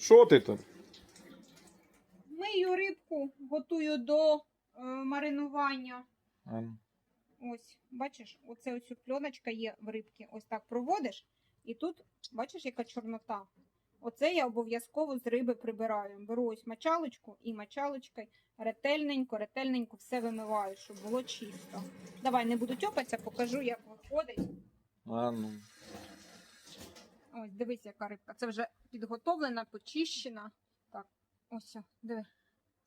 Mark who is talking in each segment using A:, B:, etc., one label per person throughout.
A: Що ти тут?
B: Мию рибку, готую до е, маринування.
A: А, ну.
B: Ось, бачиш, оце ось пленочка є в рибці. Ось так проводиш, і тут, бачиш, яка чорнота. Оце я обов'язково з риби прибираю. Беру ось мочалочку і мочалочкою ретельненько, ретельненько все вимиваю, щоб було чисто. Давай, не буду тьопатися, покажу, як виходить.
A: А, ну.
B: Ось, дивись, яка рибка. Це вже підготовлена, почищена. Так, ось, диви.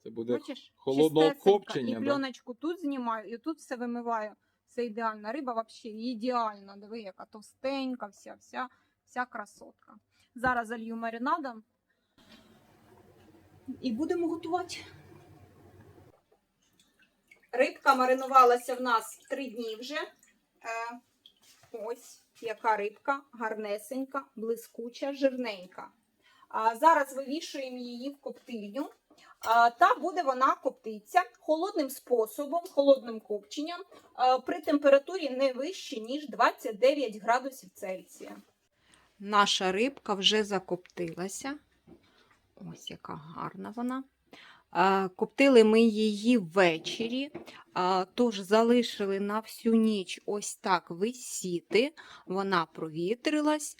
A: Це буде
B: Бачиш?
A: холодного
B: Чистесенька.
A: копчення,
B: І
A: да?
B: пленочку тут знімаю, і тут все вимиваю. Все ідеально. Риба взагалі ідеальна. Диви, яка товстенька, вся, вся, вся красотка. Зараз залью маринадом. І будемо готувати. Рибка маринувалася в нас три дні вже. Е, ось яка рибка, гарнесенька, блискуча, жирненька. Зараз вивішуємо її в коптильню. Та буде вона коптиться холодним способом, холодним копченням при температурі не вище, ніж 29 градусів Цельсія. Наша рибка вже закоптилася. Ось яка гарна вона. Коптили ми її ввечері, тож залишили на всю ніч ось так висіти. Вона провітрилась,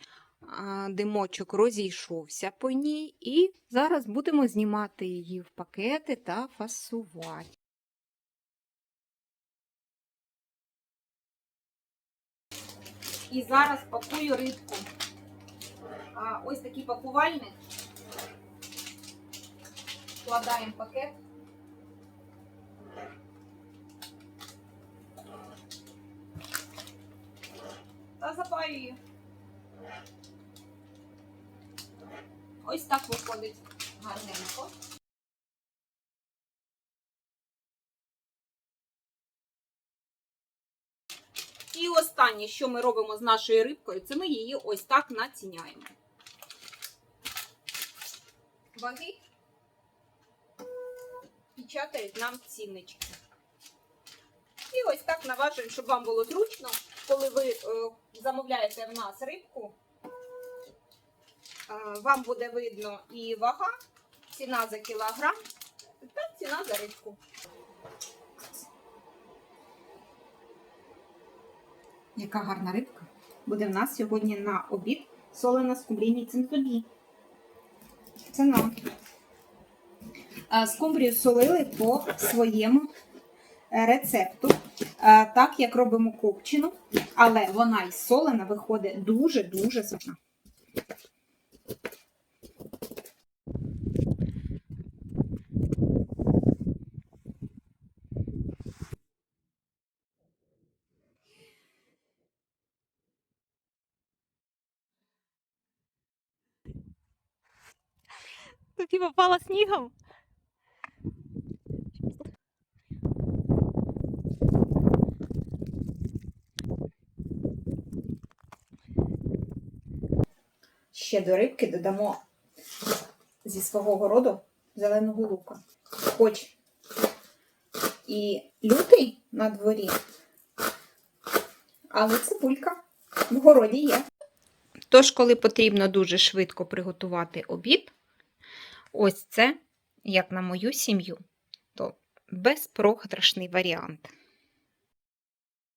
B: димочок розійшовся по ній, і зараз будемо знімати її в пакети та фасувати. І зараз пакую рибку. А, ось такий пакувальник. Вкладаємо пакет. Та запаюю. Ось так виходить гарненько. І останнє, що ми робимо з нашою рибкою, це ми її ось так націняємо. Ваги печатають нам ціннички. І ось так наважуємо, щоб вам було зручно, коли ви е, замовляєте в нас рибку. Е, Вам буде видно і вага, ціна за кілограм та ціна за рибку. Яка гарна рибка буде в нас сьогодні на обід солена скумбрійні цинтобі. Це нам. Скумбрію солили по своєму е, рецепту, так як робимо копчену, але вона і солена виходить дуже-дуже смачна.
C: Тобі попала снігом?
B: Ще до рибки додамо зі свого городу зеленого лука. Хоч і лютий на дворі, але цибулька в городі є. Тож, коли потрібно дуже швидко приготувати обід, ось це, як на мою сім'ю, то безпрограшний варіант.